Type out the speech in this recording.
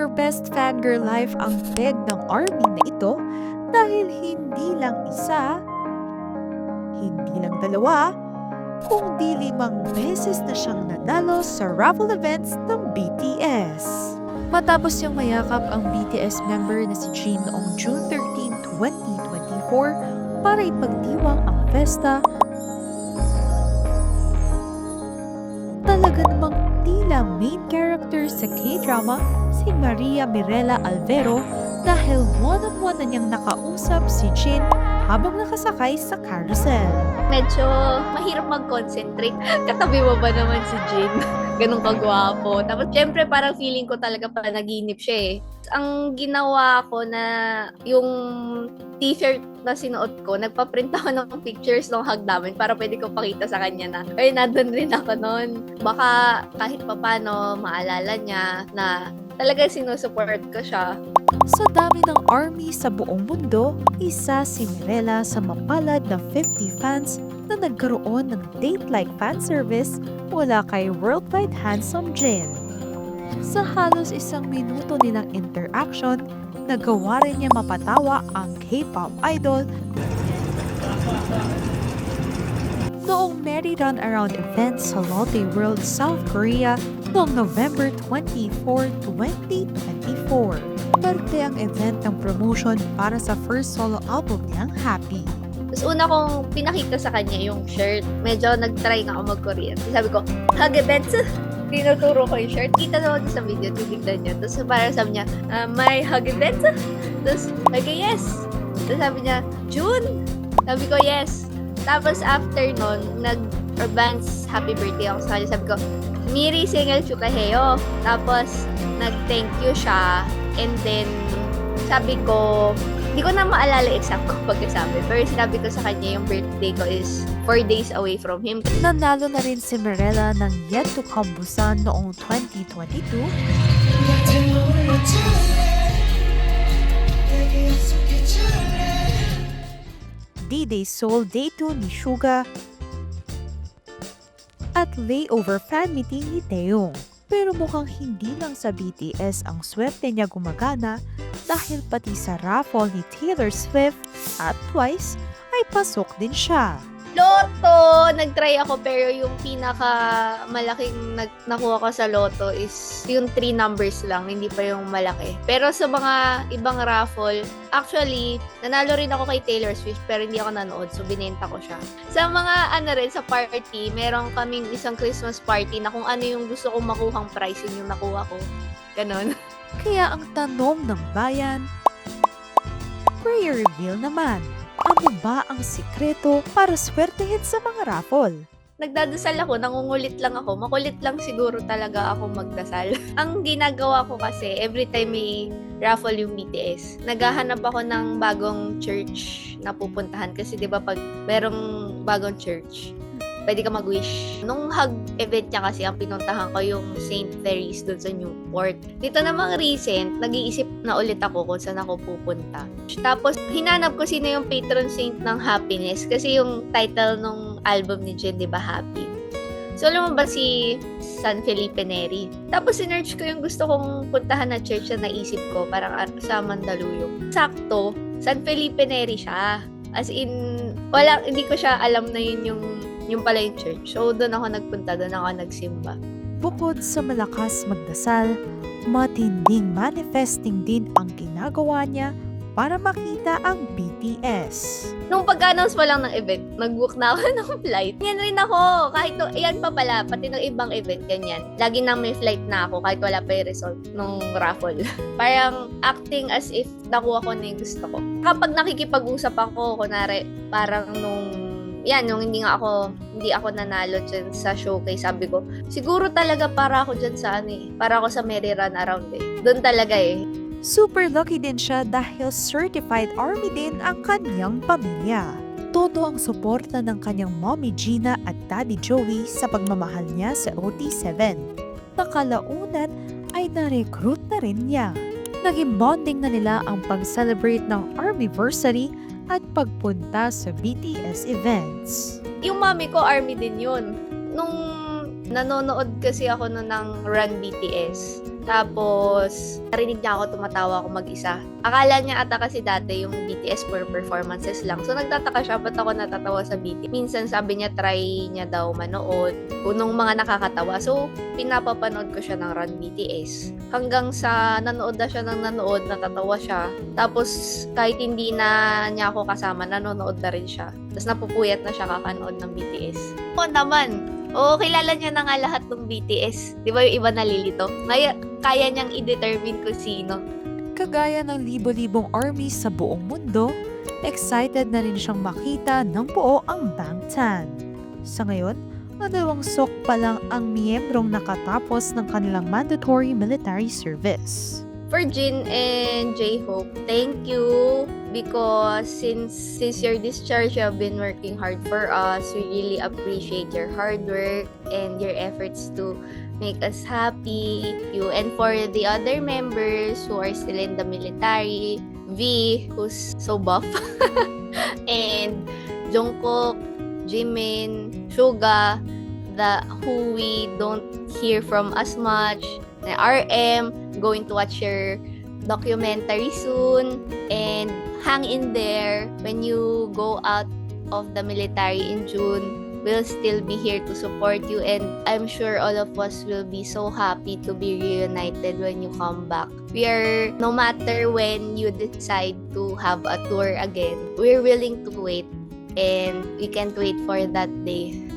her best fangirl life ang peg ng army na ito dahil hindi lang isa, hindi lang dalawa, kundi limang beses na siyang nanalo sa raffle events ng BTS. Matapos yung mayakap ang BTS member na si Jin noong June 13, 2024 para ipagdiwang ang festa, namang tila main character sa K-drama si Maria Mirella Alvero dahil one-on-one na niyang nakausap si Jin habang nakasakay sa carousel. Medyo mahirap mag-concentrate. Katabi mo ba naman si Jin? Ganun kagwapo. Tapos, syempre, parang feeling ko talaga panaginip siya eh. Ang ginawa ko na yung t-shirt na sinuot ko, nagpa-print ako ng pictures ng hug namin para pwede ko pakita sa kanya na, ay, nandun rin ako noon. Baka kahit papano maalala niya na talaga sinusupport ko siya. Sa dami ng army sa buong mundo, isa si Mirella sa mapalad na 50 fans na nagkaroon ng date-like fan service mula kay Worldwide Handsome Jin. Sa halos isang minuto nilang interaction, nagawa rin niya mapatawa ang K-pop idol noong Merry Run Around event sa Lotte World, South Korea noong November 24, 2024. Parte ang event ng promotion para sa first solo album niyang Happy. Tapos una kong pinakita sa kanya yung shirt. Medyo nag-try nga ako mag-Korean. Sabi ko, Hagebets! Tinuturo ko yung shirt. Kita naman sa video, titignan niya. Tapos parang sabi niya, uh, may Hagebets? Tapos, nagka yes. Tapos sabi niya, June? Sabi ko, yes. Tapos after nun, nag-advance happy birthday ako sa kanya. Sabi ko, Miri single chukaheyo. Tapos, nag-thank you siya. And then, sabi ko, hindi ko na maalala exact kung pagkasabi. Pero sinabi ko sa kanya yung birthday ko is 4 days away from him. Nanalo na rin si Mirella ng Yet to Come Busan noong 2022 D-Day Seoul Day 2 ni Suga at layover fan meeting ni Taeyong. Pero mukhang hindi lang sa BTS ang swerte niya gumagana dahil pati sa raffle ni Taylor Swift at Twice ay pasok din siya. Loto! Nag-try ako pero yung pinaka malaking nag nakuha ko sa Loto is yung three numbers lang, hindi pa yung malaki. Pero sa mga ibang raffle, actually, nanalo rin ako kay Taylor Swift pero hindi ako nanood so binenta ko siya. Sa mga ano rin, sa party, meron kaming isang Christmas party na kung ano yung gusto kong makuhang prize, yun yung nakuha ko. Ganon. Kaya ang tanong ng bayan, prayer reveal naman, ano ba ang sikreto para swertehin sa mga raffle? nagdadasal ako, nangungulit lang ako. Makulit lang siguro talaga ako magdasal. Ang ginagawa ko kasi, every time may raffle yung BTS, naghahanap ako ng bagong church na pupuntahan. Kasi di ba pag merong bagong church, pwede ka mag-wish. Nung hug event niya kasi, ang pinuntahan ko yung St. Therese doon sa Newport. Dito namang recent, nag-iisip na ulit ako kung saan ako pupunta. Tapos, hinanap ko sino yung patron saint ng happiness. Kasi yung title nung album ni Jen, di ba, Happy. So, lumabas si San Felipe Neri. Tapos, sinerch ko yung gusto kong puntahan na church na naisip ko, parang ar- sa Mandaluyong. Sakto, San Felipe Neri siya. As in, wala, hindi ko siya alam na yun yung, yung pala yung church. So, doon ako nagpunta, doon ako nagsimba. Bukod sa malakas magdasal, matinding manifesting din ang ginagawa niya para makita ang BTS. Nung pag-announce pa lang ng event, nag-book na ako ng flight. Yan rin ako. Kahit no, yan pa pala, pati ng ibang event, ganyan. Lagi nang may flight na ako kahit wala pa yung result nung raffle. parang acting as if nakuha ko na yung gusto ko. Kapag nakikipag-usap ako, kunwari, parang nung yan, nung hindi nga ako, hindi ako nanalo dyan sa showcase, sabi ko, siguro talaga para ako dyan sa ano eh, para ako sa merry run around eh. Doon talaga eh. Super lucky din siya dahil certified army din ang kanyang pamilya. Todo ang suporta ng kanyang mommy Gina at daddy Joey sa pagmamahal niya sa OT7. Nakalaunan ay na-recruit na rin niya. Naging bonding na nila ang pag-celebrate ng Armyversary at pagpunta sa BTS events. Yung mami ko, army din yun. Nung nanonood kasi ako nun ng Run BTS, Tapos, narinig niya ako tumatawa ako mag-isa. Akala niya ata kasi dati yung BTS for performances lang. So, nagtataka siya, ba't ako natatawa sa BTS? Minsan sabi niya, try niya daw manood nung mga nakakatawa. So, pinapapanood ko siya ng Run BTS. Hanggang sa nanood na siya ng nanood, natatawa siya. Tapos, kahit hindi na niya ako kasama, nanonood na rin siya. Tapos, napupuyat na siya kakanood ng BTS. Oo naman, Oo, kilala niya na nga lahat ng BTS. Di ba yung iba nalilito? Kaya, kaya niyang i-determine kung sino. Kagaya ng libo-libong armies sa buong mundo, excited na rin siyang makita ng buo ang Bangtan. Sa ngayon, madalawang sok pa lang ang miyembrong nakatapos ng kanilang mandatory military service. For Jin and J-Hope, thank you because since since your discharge, you have been working hard for us. We really appreciate your hard work and your efforts to make us happy. You and for the other members who are still in the military, V, who's so buff, and Jungkook, Jimin, Suga, the who we don't hear from as much. Na RM, going to watch your documentary soon and hang in there when you go out of the military in June. We'll still be here to support you and I'm sure all of us will be so happy to be reunited when you come back. We are, no matter when you decide to have a tour again, we're willing to wait and we can't wait for that day.